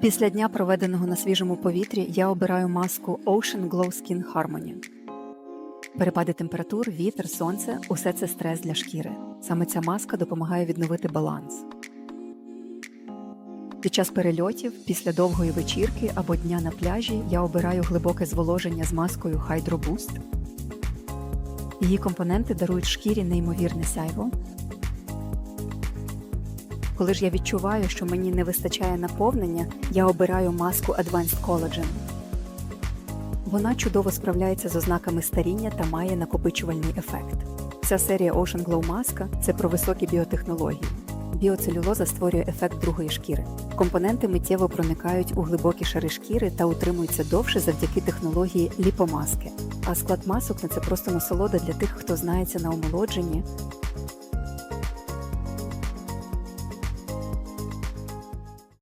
Після дня, проведеного на свіжому повітрі, я обираю маску Ocean Glow Skin Harmony. Перепади температур, вітер, сонце усе це стрес для шкіри. Саме ця маска допомагає відновити баланс. Під час перельотів, після довгої вечірки або дня на пляжі я обираю глибоке зволоження з маскою Hydro Boost. Її компоненти дарують шкірі неймовірне сяйво. Коли ж я відчуваю, що мені не вистачає наповнення, я обираю маску Advanced Collagen. Вона чудово справляється з ознаками старіння та має накопичувальний ефект. Ця серія Ocean Glow маска це про високі біотехнології. Біоцелюлоза створює ефект другої шкіри. Компоненти миттєво проникають у глибокі шари шкіри та утримуються довше завдяки технології ліпомаски. А склад масок це просто насолода для тих, хто знається на омолодженні